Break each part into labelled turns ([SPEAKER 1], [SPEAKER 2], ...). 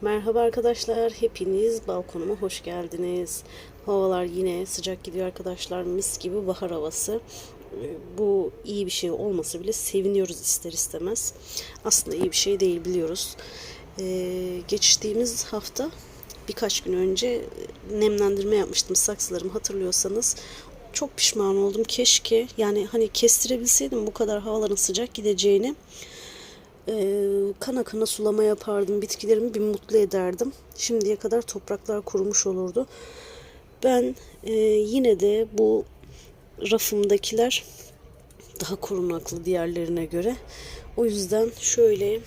[SPEAKER 1] Merhaba arkadaşlar, hepiniz balkonuma hoş geldiniz. Havalar yine sıcak gidiyor arkadaşlar, mis gibi bahar havası. Ee, Bu iyi bir şey olmasa bile seviniyoruz ister istemez. Aslında iyi bir şey değil biliyoruz. Ee, geçtiğimiz hafta birkaç gün önce nemlendirme yapmıştım saksılarımı hatırlıyorsanız. Çok pişman oldum. Keşke yani hani kestirebilseydim bu kadar havaların sıcak gideceğini e, kana kana sulama yapardım. Bitkilerimi bir mutlu ederdim. Şimdiye kadar topraklar kurumuş olurdu. Ben e, yine de bu rafımdakiler daha korunaklı diğerlerine göre. O yüzden şöyle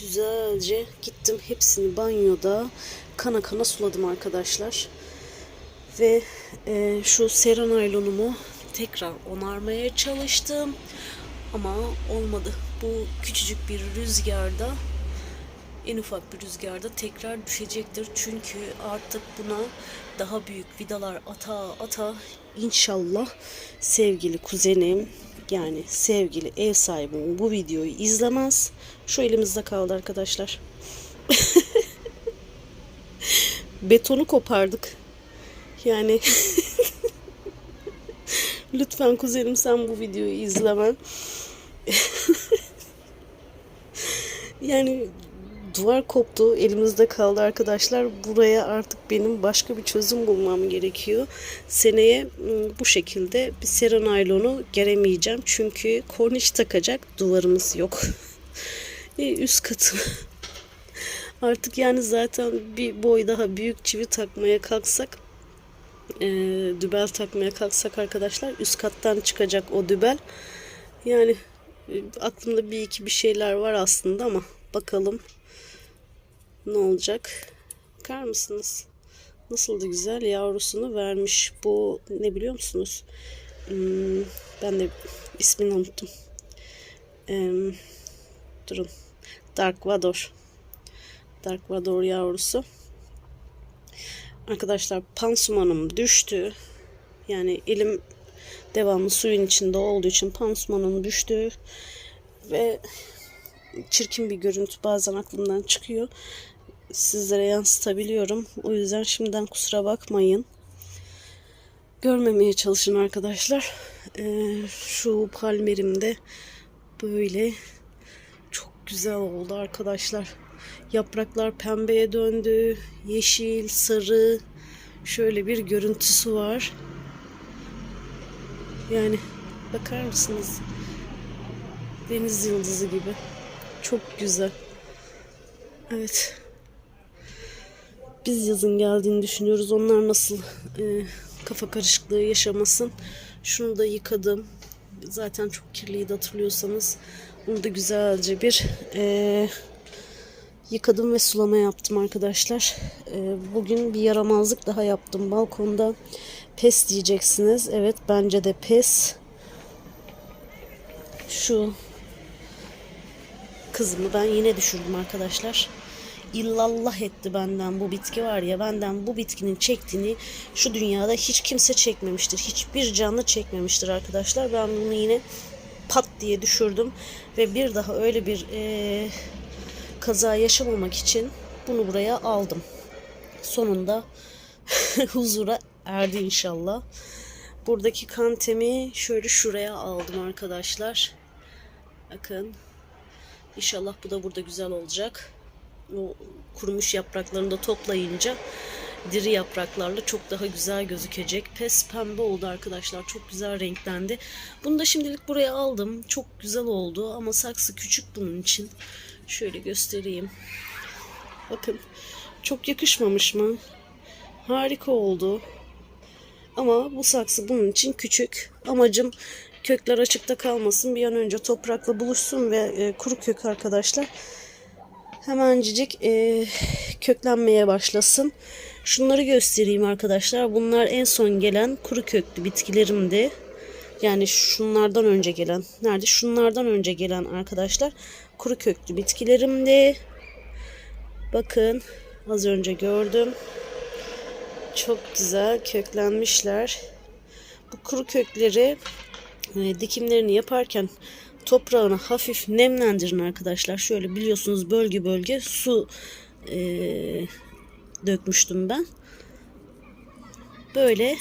[SPEAKER 1] güzelce gittim hepsini banyoda kana kana suladım arkadaşlar. Ve e, şu sera naylonumu tekrar onarmaya çalıştım. Ama olmadı. Bu küçücük bir rüzgarda en ufak bir rüzgarda tekrar düşecektir. Çünkü artık buna daha büyük vidalar ata ata inşallah sevgili kuzenim yani sevgili ev sahibim bu videoyu izlemez. Şu elimizde kaldı arkadaşlar. Betonu kopardık. Yani lütfen kuzenim sen bu videoyu izleme. yani duvar koptu, elimizde kaldı arkadaşlar. Buraya artık benim başka bir çözüm bulmam gerekiyor. Seneye ım, bu şekilde bir sera naylonu geremeyeceğim. Çünkü korniş takacak duvarımız yok. E, Üst katı. Artık yani zaten bir boy daha büyük çivi takmaya kalksak e, dübel takmaya kalksak arkadaşlar üst kattan çıkacak o dübel. Yani aklımda bir iki bir şeyler var aslında ama bakalım ne olacak. Bakar mısınız? Nasıl da güzel yavrusunu vermiş. Bu ne biliyor musunuz? Hmm, ben de ismini unuttum. Durun. Dark Vador. Dark Vador yavrusu. Arkadaşlar pansumanım düştü. Yani elim devamlı suyun içinde olduğu için pansumanım düştü. Ve çirkin bir görüntü bazen aklımdan çıkıyor. Sizlere yansıtabiliyorum. O yüzden şimdiden kusura bakmayın. Görmemeye çalışın arkadaşlar. Ee, şu palmerimde böyle çok güzel oldu arkadaşlar. Yapraklar pembeye döndü. Yeşil, sarı şöyle bir görüntüsü var. Yani bakar mısınız? Deniz yıldızı gibi. Çok güzel. Evet. Biz yazın geldiğini düşünüyoruz. Onlar nasıl e, kafa karışıklığı yaşamasın. Şunu da yıkadım. Zaten çok kirliydi hatırlıyorsanız. Bunu da güzelce bir e, yıkadım ve sulama yaptım arkadaşlar. E, bugün bir yaramazlık daha yaptım balkonda. Pes diyeceksiniz. Evet bence de pes. Şu kızımı ben yine düşürdüm arkadaşlar. İllallah etti benden bu bitki var ya benden bu bitkinin çektiğini şu dünyada hiç kimse çekmemiştir. Hiçbir canlı çekmemiştir arkadaşlar. Ben bunu yine pat diye düşürdüm ve bir daha öyle bir eee, kaza yaşamamak için bunu buraya aldım. Sonunda huzura erdi inşallah. Buradaki kantemi şöyle şuraya aldım arkadaşlar. Bakın. İnşallah bu da burada güzel olacak. O kurumuş yapraklarını da toplayınca diri yapraklarla çok daha güzel gözükecek. Pes pembe oldu arkadaşlar. Çok güzel renklendi. Bunu da şimdilik buraya aldım. Çok güzel oldu ama saksı küçük bunun için. Şöyle göstereyim. Bakın. Çok yakışmamış mı? Harika oldu. Ama bu saksı bunun için küçük. Amacım kökler açıkta kalmasın. Bir an önce toprakla buluşsun ve e, kuru kök arkadaşlar hemencik e, köklenmeye başlasın. Şunları göstereyim arkadaşlar. Bunlar en son gelen kuru köklü bitkilerimdi. Yani şunlardan önce gelen. Nerede? Şunlardan önce gelen arkadaşlar. Kuru köklü bitkilerimdi. Bakın az önce gördüm. Çok güzel köklenmişler. Bu kuru kökleri e, dikimlerini yaparken toprağını hafif nemlendirin arkadaşlar. Şöyle biliyorsunuz bölge bölge su eee, dökmüştüm ben. Böyle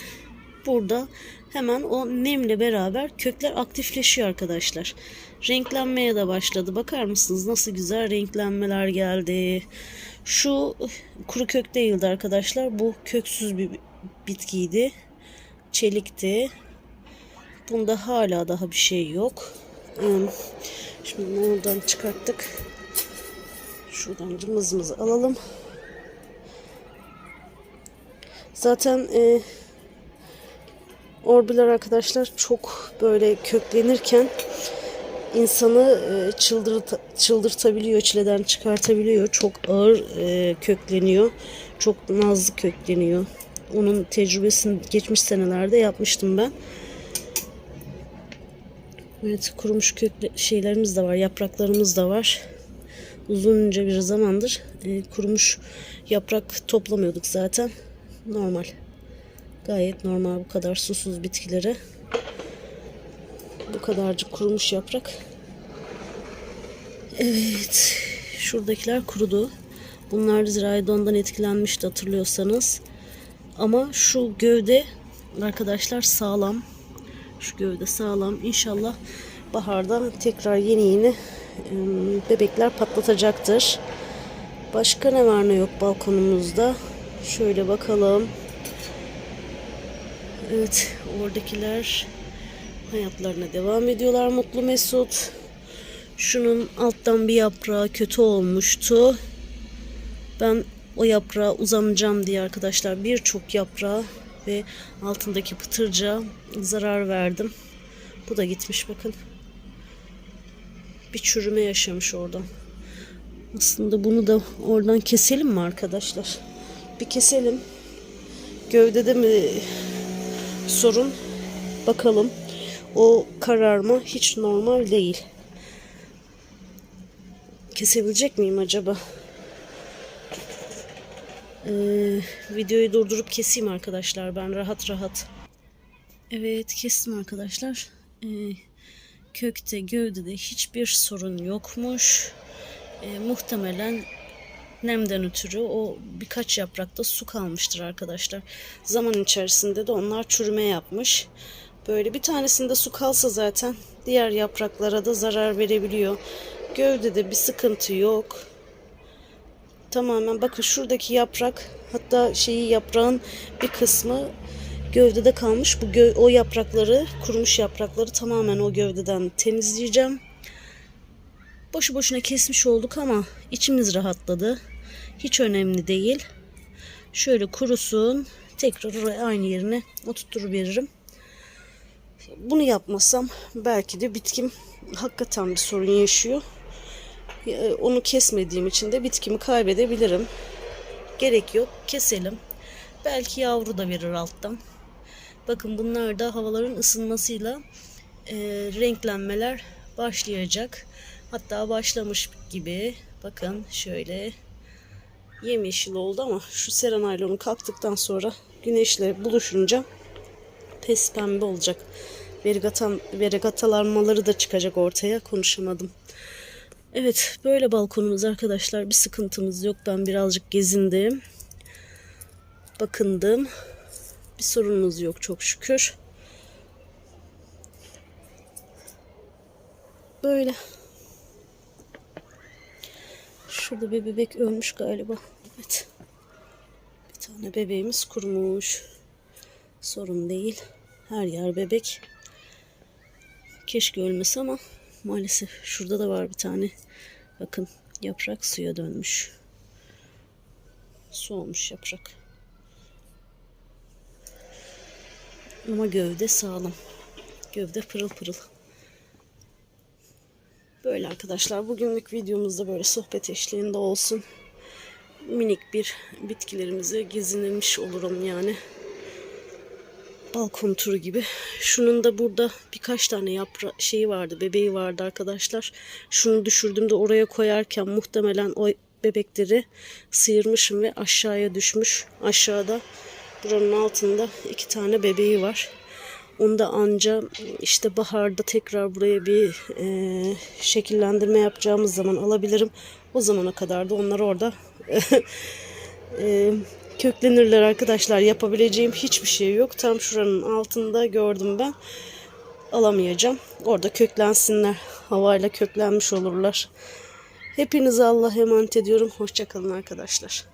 [SPEAKER 1] burada hemen o nemle beraber kökler aktifleşiyor arkadaşlar. Renklenmeye de başladı. Bakar mısınız nasıl güzel renklenmeler geldi. Şu kuru kök değildi arkadaşlar. Bu köksüz bir bitkiydi. Çelikti. Bunda hala daha bir şey yok. Hmm, Şimdi oradan çıkarttık. Şuradan cımbızımızı alalım. Zaten e, orbiler arkadaşlar çok böyle köklenirken insanı e, çıldırt çıldırtabiliyor, çileden çıkartabiliyor. Çok ağır e, kökleniyor. Çok nazlı kökleniyor. Onun tecrübesini geçmiş senelerde yapmıştım ben. Evet kurumuş kök şeylerimiz de var, yapraklarımız da var. Uzunca bir zamandır e, kurumuş yaprak toplamıyorduk zaten. Normal. Gayet normal bu kadar susuz bitkilere. Bu kadarcık kurumuş yaprak. Evet. Şuradakiler kurudu. Bunlar ziraydondan etkilenmişti hatırlıyorsanız. Ama şu gövde arkadaşlar sağlam. Şu gövde sağlam. İnşallah baharda tekrar yeni yeni ım, bebekler patlatacaktır. Başka ne var ne yok balkonumuzda. Şöyle bakalım. Evet oradakiler hayatlarına devam ediyorlar mutlu mesut. Şunun alttan bir yaprağı kötü olmuştu. Ben o yaprağa uzanacağım diye arkadaşlar birçok yaprağı ve altındaki pıtırca zarar verdim. Bu da gitmiş bakın. Bir çürüme yaşamış oradan. Aslında bunu da oradan keselim mi arkadaşlar? Bir keselim. Gövdede mi sorun? Bakalım. O kararma hiç normal değil. Kesebilecek miyim acaba? Ee, videoyu durdurup keseyim arkadaşlar ben rahat rahat. Evet kestim arkadaşlar. Ee, kökte gövdede hiçbir sorun yokmuş. Ee, muhtemelen nemden ötürü o birkaç yaprakta su kalmıştır arkadaşlar. Zaman içerisinde de onlar çürüme yapmış. Böyle bir tanesinde su kalsa zaten diğer yapraklara da zarar verebiliyor. Gövdede bir sıkıntı yok. Tamamen bakın şuradaki yaprak hatta şeyi yaprağın bir kısmı gövdede kalmış. Bu gö- o yaprakları, kurumuş yaprakları tamamen o gövdeden temizleyeceğim. Boşu boşuna kesmiş olduk ama içimiz rahatladı. Hiç önemli değil. Şöyle kurusun. Tekrar oraya aynı yerine oturtturuveririm. Bunu yapmasam belki de bitkim hakikaten bir sorun yaşıyor. Ya, Onu kesmediğim için de bitkimi kaybedebilirim. Gerek yok. Keselim. Belki yavru da verir alttan. Bakın bunlar da havaların ısınmasıyla e, renklenmeler başlayacak. Hatta başlamış gibi. Bakın şöyle yemyeşil oldu ama şu seranaylonu kalktıktan sonra güneşle buluşunca pes pembe olacak. Verigatan, verigatalanmaları da çıkacak ortaya. Konuşamadım. Evet böyle balkonumuz arkadaşlar. Bir sıkıntımız yok. Ben birazcık gezindim. Bakındım. Bir sorunumuz yok çok şükür. Böyle. Şurada bir bebek ölmüş galiba. Evet. Bir tane bebeğimiz kurumuş. Sorun değil. Her yer bebek. Keşke ölmese ama maalesef şurada da var bir tane. Bakın yaprak suya dönmüş. Su olmuş yaprak. Ama gövde sağlam. Gövde pırıl pırıl. Böyle arkadaşlar bugünlük videomuzda böyle sohbet eşliğinde olsun. Minik bir bitkilerimizi gezinirmiş olurum yani. Balkon turu gibi. Şunun da burada birkaç tane yapra şeyi vardı, bebeği vardı arkadaşlar. Şunu düşürdüğümde oraya koyarken muhtemelen o bebekleri sıyırmışım ve aşağıya düşmüş. Aşağıda buranın altında iki tane bebeği var. Onu da anca işte baharda tekrar buraya bir e, şekillendirme yapacağımız zaman alabilirim. O zamana kadar da onlar orada e, köklenirler arkadaşlar. Yapabileceğim hiçbir şey yok. Tam şuranın altında gördüm ben. Alamayacağım. Orada köklensinler. Havayla köklenmiş olurlar. Hepinize Allah'a emanet ediyorum. Hoşçakalın arkadaşlar.